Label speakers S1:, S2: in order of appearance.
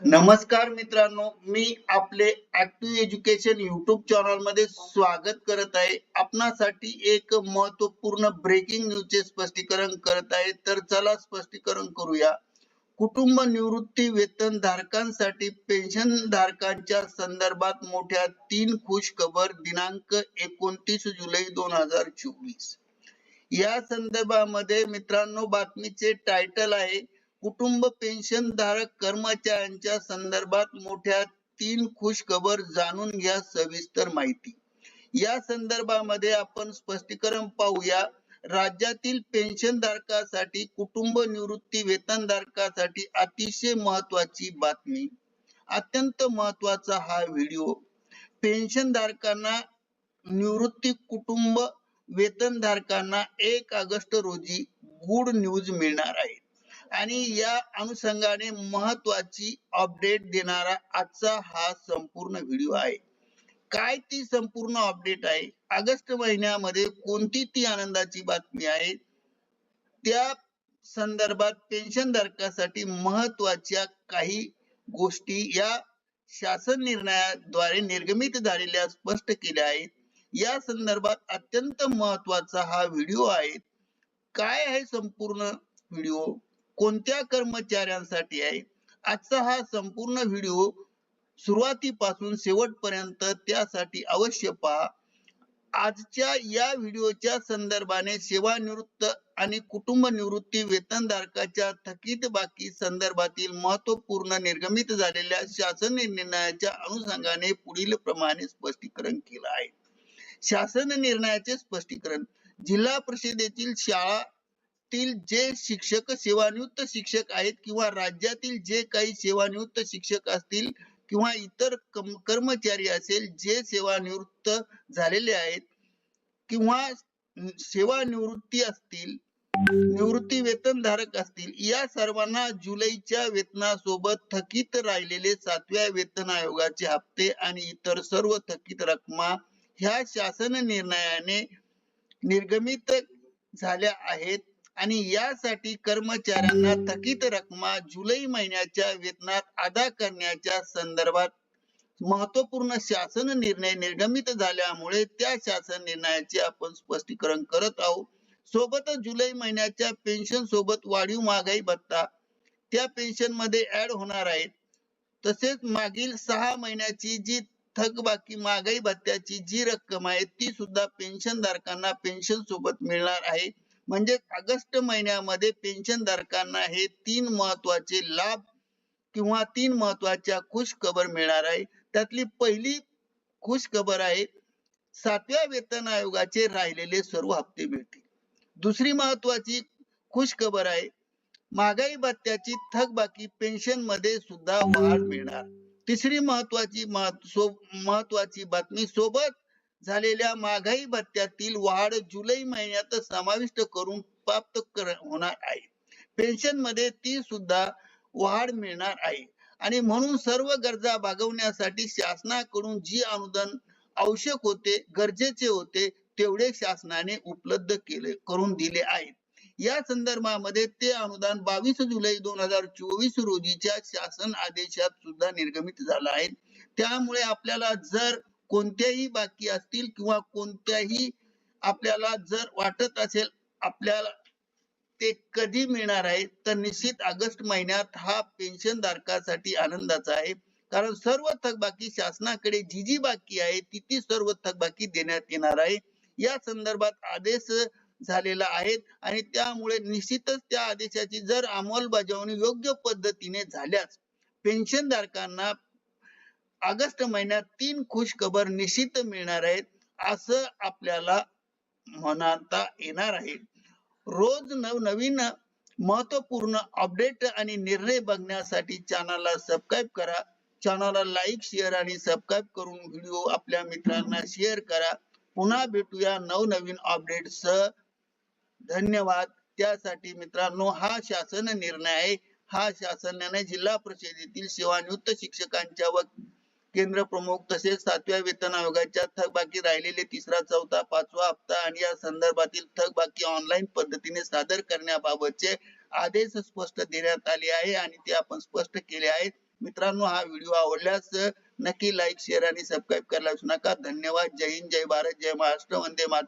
S1: नमस्कार मित्रांनो मी आपले ऍक्टिव्ह एज्युकेशन युट्यूब चॅनलमध्ये स्वागत करत आहे. आपणासाठी एक महत्त्वपूर्ण ब्रेकिंग न्यूजचे स्पष्टीकरण करत आहे. तर चला स्पष्टीकरण करूया. कुटुंब निवृत्ती वेतन धारकांसाठी पेन्शन धारकांच्या संदर्भात मोठ्या तीन खुश खबर दिनांक एकोणतीस जुलै दोन हजार चोवीस. या संदर्भामध्ये मित्रांनो बातमीचे टायटल आहे कुटुंब पेन्शन धारक कर्मचाऱ्यांच्या संदर्भात मोठ्या तीन खुश खबर जाणून घ्या सविस्तर माहिती. या संदर्भामध्ये आपण स्पष्टीकरण पाहूया. राज्यातील पेन्शन धारकासाठी कुटुंब निवृत्ती वेतन धारकासाठी अतिशय महत्वाची बातमी. अत्यंत महत्त्वाचा हा व्हिडिओ. पेन्शन धारकांना निवृत्ती कुटुंब वेतन धारकांना एक ऑगस्ट रोजी गुड न्यूज मिळणार आहे. आणि या अनुषंगाने महत्वाची अपडेट देणारा आजचा हा संपूर्ण व्हिडिओ आहे. काय ती संपूर्ण अपडेट आहे? ऑगस्ट महिन्यामध्ये कोणती ती आनंदाची बातमी आहे? त्या संदर्भात पेन्शन धारकासाठी महत्त्वाच्या काही गोष्टी या शासन निर्णयाद्वारे निर्गमित झालेल्या स्पष्ट केल्या आहेत. या संदर्भात अत्यंत महत्त्वाचा हा व्हिडिओ आहे. काय आहे संपूर्ण व्हिडिओ कोणत्या कर्मचाऱ्यांसाठी आहे? आजचा हा संपूर्ण व्हिडिओ सुरुवातीपासून शेवटपर्यंत त्यासाठी अवश्य पहा. आजच्या या व्हिडिओच्या संदर्भाने सेवानिवृत्त आणि कुटुंब निवृत्ती वेतनधारकाच्या थकीत बाकी संदर्भातील महत्त्वपूर्ण निर्गमित झालेल्या शासन निर्णयाच्या अनुषंगाने पुढील प्रमाणे स्पष्टीकरण केलं आहे. शासन निर्णयाचे स्पष्टीकरण जिल्हा परिषदेतील शाळा शाळातील जे शिक्षक सेवानिवृत्त शिक्षक आहेत किंवा राज्यातील जे काही सेवानिवृत्त शिक्षक असतील किंवा इतर कर्मचारी असेल जे सेवानिवृत्त झालेले आहेत किंवा सेवानिवृत्ती असतील निवृत्ती वेतन धारक असतील या सर्वांना जुलैच्या वेतनासोबत थकीत राहिलेले सातव्या वेतन आयोगाचे हप्ते आणि इतर सर्व थकीत रकमा ह्या शासन निर्णयाने निर्गमित झाल्या आहेत. आणि यासाठी कर्मचाऱ्यांना थकीत रकमा जुलै महिन्याच्या वेतनात अदा करण्याच्या संदर्भात महत्त्वपूर्ण शासन निर्णय निर्गमित झाल्यामुळे त्या शासन निर्णयाचे आपण स्पष्टीकरण करत आहोत. सोबतच जुलै महिन्याच्या पेन्शन सोबत वाढीव महागाई भत्ता त्या पेन्शनमध्ये ऍड होणार आहेत. तसेच मागील सहा महिन्याची जी थकबाकी महागाई भत्त्याची जी रक्कम आहे ती सुद्धा पेन्शन धारकांना पेन्शन सोबत मिळणार आहे. म्हणजे ऑगस्ट महिन्यामध्ये पेन्शन धारकांना हे तीन महत्त्वाचे लाभ किंवा तीन महत्त्वाच्या खुश खबर मिळणार आहे. त्यातली पहिली खुश खबर आहे सातव्या वेतन आयोगाचे राहिलेले सर्व हप्ते मिळतील. दुसरी महत्वाची खुश खबर आहे महागाई भत्त्याची थकबाकी पेन्शनमध्ये सुद्धा वाढ मिळणार. तिसरी महत्वाची महत्वाची बातमी सोबत झालेल्या महागाई भत्त्यातील वाढ जुलै महिन्यात समाविष्ट करून प्राप्त कर- होणार आहे. पेन्शनमध्ये ती सुद्धा वाढ मिळणार आहे. आणि म्हणून सर्व गरजा भागवण्यासाठी शासनाकडून जी अनुदान आवश्यक होते गरजेचे होते तेवढे शासनाने उपलब्ध केले करून दिले आहेत. या संदर्भामध्ये ते अनुदान बावीस जुलै दोन हजार चोवीस रोजीच्या शासन आदेशात सुद्धा निर्गमित झालं आहे. त्यामुळे आपल्याला जर कोणत्याही बाकी असतील किंवा कोणत्याही आपल्याला जर वाटत असेल आपल्याला ते कधी मिळणार आहे तर निश्चित ऑगस्ट महिन्यात हा पेन्शन धारकासाठी आनंदाचा आहे. कारण सर्व थकबाकी शासनाकडे जी जी बाकी आहे ती ती सर्व थकबाकी देण्यात येणार आहे. या संदर्भात आदेश झालेला आहे आणि त्यामुळे निश्चितच त्या आदेशाची जर अंमलबजावणी योग्य पद्धतीने झाल्यास पेन्शन धारकांना ऑगस्ट महिन्यात तीन खुशखबर निश्चित मिळणार आहेत असं आपल्याला म्हणता येणार आहे. रोज नवनवीन महत्त्वपूर्ण अपडेट आणि निर्णय बघण्यासाठी चॅनलला सबस्क्राईब करा. चॅनलला लाईक शेअर आणि सबस्क्राईब करून व्हिडिओ आपल्या मित्रांना शेअर करा. पुन्हा भेटूया नवनवीन अपडेट्स. धन्यवाद. त्यासाठी मित्रांनो हा शासन निर्णय आहे. हा शासनाने जिल्हा परिषदेतील सेवानिवृत्त शिक्षकांच्या व केंद्र प्रमुख तसेच सातव्या वेतन आयोगाच्या थकबाकी राहिलेले तिसरा चौथा पाचवा हप्ता आणि या संदर्भातील थकबाकी ऑनलाईन पद्धतीने सादर करण्याबाबतचे आदेश स्पष्ट देण्यात आले आहे आणि ते आपण स्पष्ट केले आहेत. मित्रांनो हा व्हिडिओ आवडल्यास नक्की लाईक शेअर आणि सबस्क्राईब करायला विसरू नका. धन्यवाद. जय हिंद जय भारत जय महाराष्ट्र. वंदे मातरम.